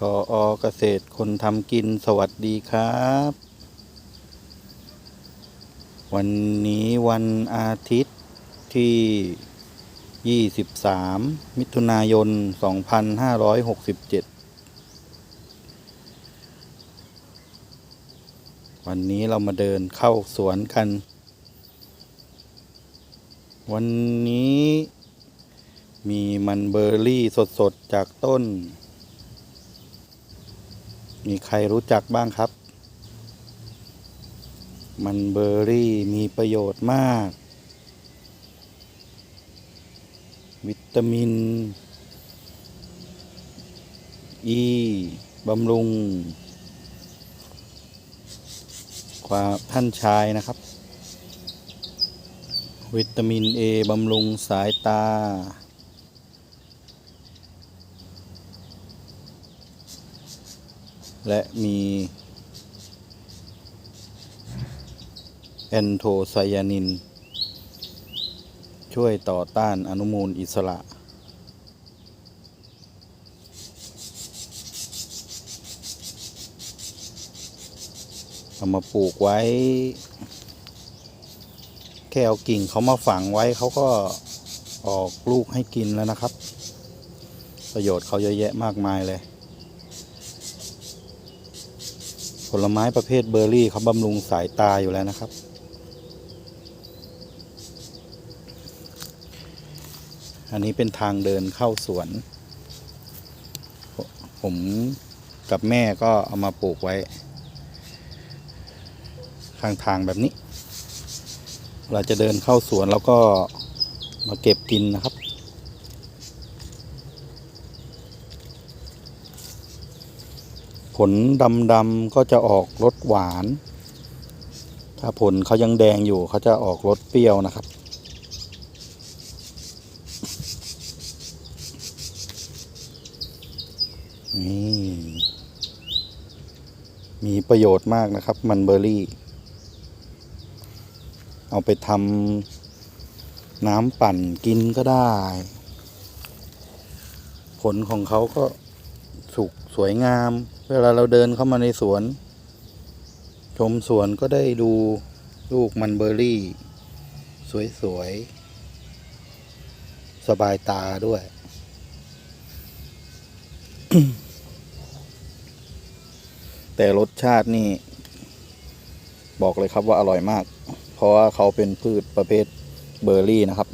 ชออเกษตรคนทำกินสวัสดีครับ วันนี้วันอาทิตย์ที่ 23 มิถุนายน 2567 วันนี้เรามาเดินเข้าสวนกัน วันนี้มีมันเบอร์รี่สดๆ จากต้น มีใครรู้จักบ้างครับ มันเบอร์รี่มีประโยชน์มาก วิตามิน อี บำรุง ความท่านชายนะครับ วิตามินเอบำรุงสายตา และมีแอนโทไซยานิน ช่วยต่อต้านอนุมูลอิสระเอามาปลูกไว้ แค่เอากิ่งเขามาฝังไว้เขาก็ออกลูกให้กินแล้วนะครับ ประโยชน์เขาเยอะแยะมากมายเลย ผลไม้ประเภทเบอร์รี่เขาบำรุงสายตาอยู่แล้วนะครับ อันนี้เป็นทางเดินเข้าสวน ผมกับแม่ก็เอามาปลูกไว้ ข้างทางแบบนี้ เราจะเดินเข้าสวนแล้วก็มาเก็บกินนะครับ ผลดำๆก็จะออกรสหวาน ถ้าผลเขายังแดงอยู่เขาจะออกรสเปรี้ยวนะครับ นี่มีประโยชน์มากนะครับ มันเบอร์รี่ เอาไปทำน้ำปั่นกินก็ได้ ผลของเขาก็สุกสวยงาม เวลาเราเดินเข้ามาในสวน ชมสวนก็ได้ดูลูกมันเบอร์รี่ สวยๆ สบายตาด้วย แต่รสชาตินี่ บอกเลยครับว่าอร่อยมาก เพราะว่าเขาเป็นพืชประเภทเบอร์รี่นะครับ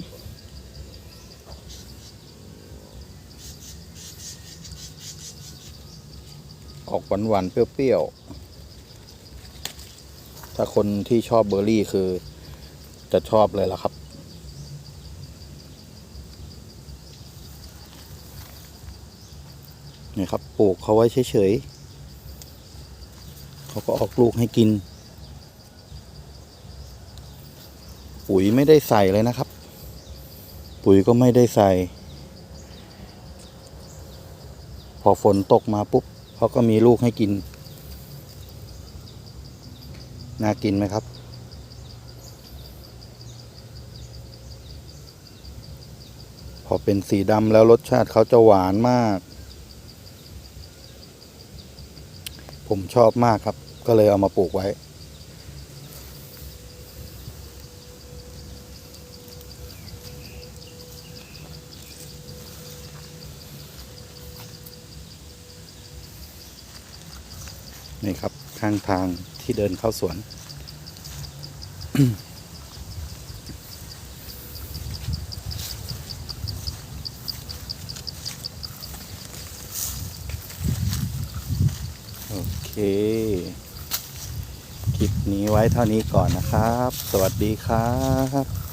ออกหวานๆเปรี้ยวๆ ถ้าคนที่ชอบเบอร์รี่คือจะชอบเลยล่ะครับ นี่ครับปลูกเขาไว้เฉยๆเขาก็ออกลูกให้กิน ปุ๋ยไม่ได้ใส่เลยนะครับ ปุ๋ยก็ไม่ได้ใส่ พอฝนตกมาปุ๊บ เขาก็มีลูกให้กิน น่ากินไหมครับ พอเป็นสีดำแล้วรสชาติเขาจะหวานมาก ผมชอบมากครับ ก็เลยเอามาปลูกไว้ นี่ครับข้างทางที่เดินเข้าสวน โอเค คลิปนี้ไว้เท่านี้ก่อนนะครับ สวัสดีครับ